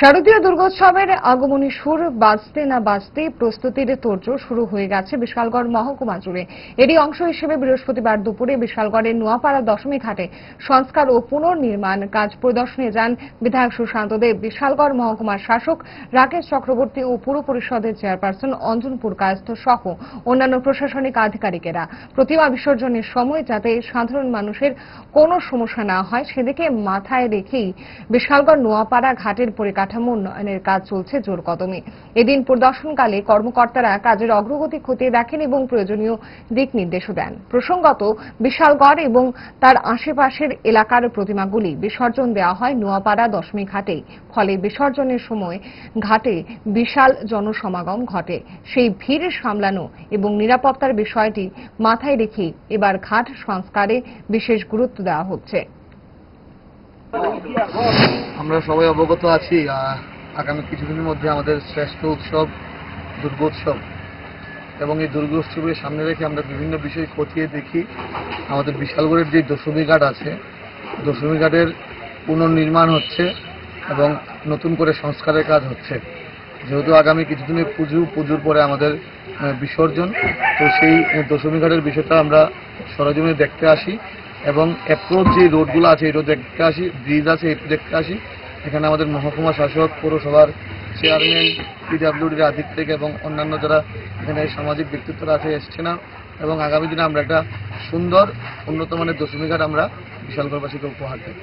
শারদীয় দুর্গোৎসবের আগমনী সুর বাজতে না বাজতে প্রস্তুতির তোড়জোড় শুরু হয়ে গেছে বিশালগড় মহকুমা জুড়ে। এরই অংশ হিসেবে বৃহস্পতিবার দুপুরে বিশালগড়ের নোয়াপাড়া দশমী ঘাটে সংস্কার ও পুনর্নির্মাণ কাজ প্রদর্শনে যান বিধায়ক সুশান্ত দেব। বিশালগড় মহকুমার শাসক রাকেশ চক্রবর্তী ও পুর পরিষদের চেয়ারপারসন অঞ্জন পুরকায়স্থ সহ অন্যান্য প্রশাসনিক আধিকারিকেরা। প্রতিমা বিসর্জনের সময় যাতে সাধারণ মানুষের কোনো সমস্যা না হয়, সেদিকে মাথায় রেখেই বিশালগড় নোয়াপাড়া ঘাটের পরিকাঠামো উন্নয়নের কাজ চলছে জোর কদমে। এদিন প্রদর্শনকালে কর্মকর্তারা কাজের অগ্রগতি খতিয়ে দেখেন এবং প্রয়োজনীয় দিক নির্দেশও দেন। প্রসঙ্গত, বিশালগড় এবং তার আশেপাশের এলাকার প্রতিমাগুলি বিসর্জন দেওয়া হয় নোয়াপাড়া দশমী ঘাটেই। ফলে বিসর্জনের সময় ঘাটে বিশাল জনসমাগম ঘটে। সেই ভিড় সামলানো এবং নিরাপত্তার বিষয়টি মাথায় রেখে এবার ঘাট সংস্কারে বিশেষ গুরুত্ব দেওয়া হচ্ছে। আমরা সবাই অবগত আছি আগামী কিছুদিনের মধ্যে আমাদের শ্রেষ্ঠ উৎসব দুর্গোৎসব। এবং এই দুর্গোৎসবের সামনে রেখে আমরা বিভিন্ন বিষয় খতিয়ে দেখি। আমাদের বিশালগড়ের যে দশমী ঘাট আছে, দশমী ঘাটের পুনর্নির্মাণ হচ্ছে এবং নতুন করে সংস্কারের কাজ হচ্ছে। যেহেতু আগামী কিছুদিনের পুজো, পুজোর পরে আমাদের বিসর্জন, তো সেই দশমী ঘাটের বিষয়টা আমরা সরজমিনে দেখতে আসি। এবং অ্যাপ্রোচ যে রোডগুলো আছে, এই রোড দেখতে আসি ব্রিজ আছে এটি দেখতে আসি। এখানে আমাদের মহকুমা শাসক, পৌরসভার চেয়ারম্যান পিডাব্লিউডির আধিকারিক এবং অন্যান্য যারা এখানে সামাজিক ব্যক্তিত্বরা আছে, এসছে না। এবং আগামী দিনে আমরা একটা সুন্দর উন্নত মানের দশমীঘাট আমরা বিশালগড়বাসীকে উপহার দেব।